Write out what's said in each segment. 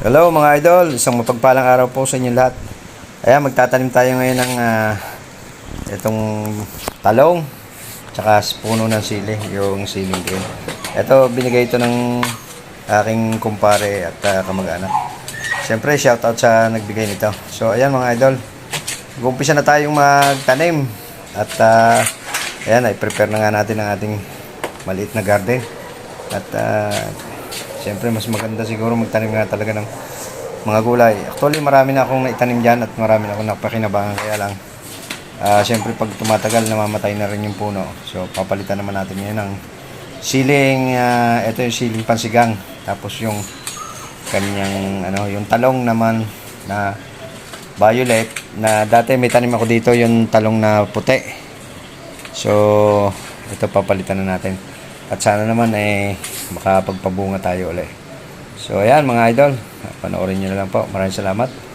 Hello mga idol, isang mapagpalang araw po sa inyo lahat. Ayan, magtatanim tayo ngayon ng ah, itong talong tsaka puno ng sili, yung siling green. Ito, binigay ito ng aking kumpare at ah, kamag-anak. Siyempre, shoutout sa nagbigay nito. So, ayan mga idol, mag-umpisa na tayong magtanim. At, ah, ayan, ay prepare na nga natin ang ating maliit na garden. At, ah, Siyempre, mas maganda siguro magtanim nga talaga ng mga gulay. Actually, marami na akong naitanim dyan at marami na akong napakinabangan. Kaya lang, ah siyempre pag tumatagal, namamatay na rin yung puno. So, papalitan naman natin ngayon ng siling, ah, ito yung siling pansigang. Tapos yung kanyang, ano, yung talong naman na violet na dati may tanim ako dito yung talong na puti. So, ito papalitan na natin. At sana naman eh makapagpabunga tayo ulit. So ayan mga idol, panoorin nyo na lang po. Maraming salamat.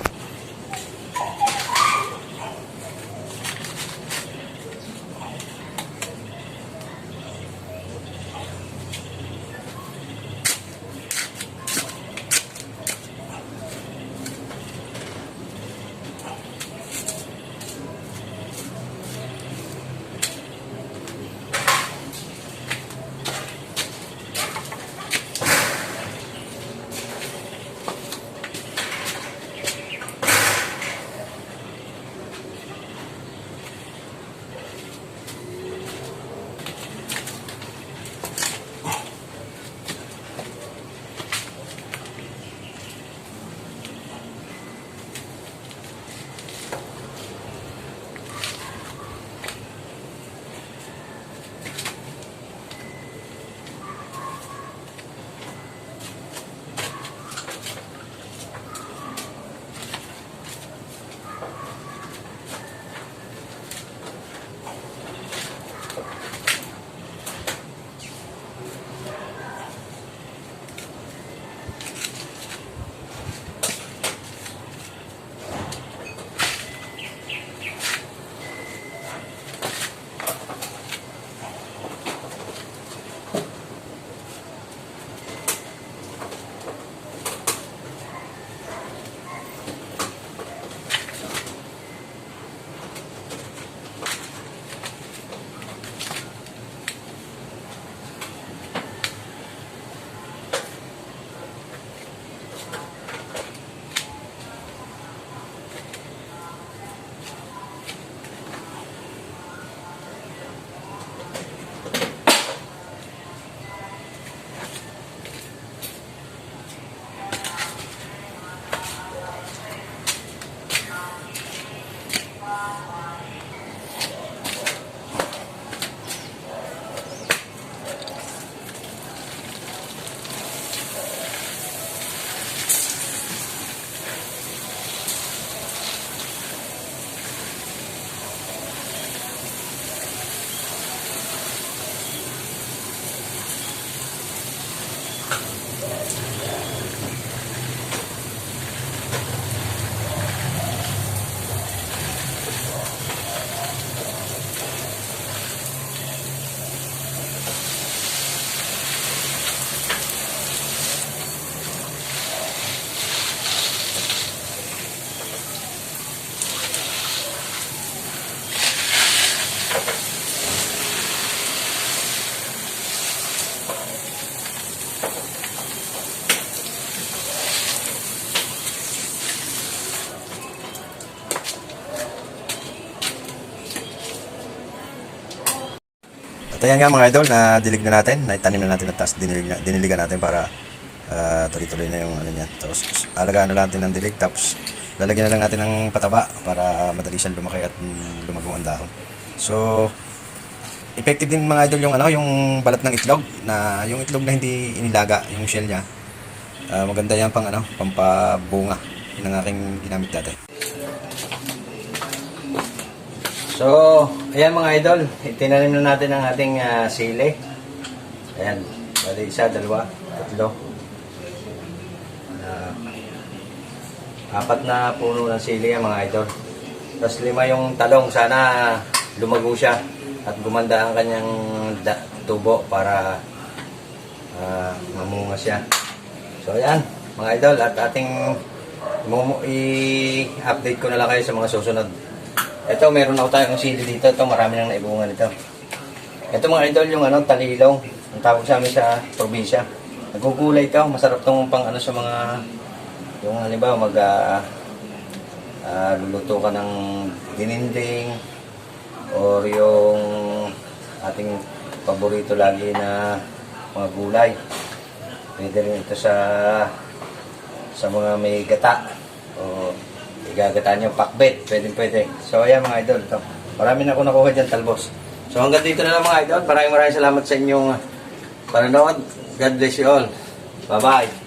Ayan nga mga idol, na dilig na natin, naitanim na natin at tapos dinilig na, diniligan natin para ah, tuloy-tuloy na yung ano niya. Tapos alagaan na natin ng dilig, tapos lalagyan na lang natin ng pataba para madali siyang lumaki at lumagong ang dahon. So, effective din mga idol yung ano, yung balat ng itlog na yung itlog na hindi inilaga, yung shell niya. Ah, maganda yan pang ano, pampabunga. Ang aking ginamit dati. So, ayan mga idol, itinanim na natin ang ating ah, sili. Ayan, bali isa, dalawa, tatlo. Ah, apat na puno ng sili yan mga idol. Tapos lima yung talong, sana lumago siya at gumanda ang kanyang tubo para ah, mamunga siya. So ayan, mga idol at ating i-update ko na lang kayo sa mga susunod. Ito, meron ako tayong sili dito. Ito, marami nang naibungan nito. Ito mga idol, yung ano, talilong. Ang tawag sa amin sa probinsya. Nagugulay ka, masarap tong pang ano sa mga, yung halimbawa mag, ah, ah, luluto ka ng dininding, or yung ating paborito lagi na mga gulay. Pwede rin ito sa sa mga may gata o igagataan yung pakbet. Pwede, pwede. So, ayan mga idol. Ito. Marami na ako nakuha dyan, talbos. So, hanggang dito na lang mga idol. Maraming maraming salamat sa inyong panonood. God bless you all. Bye-bye.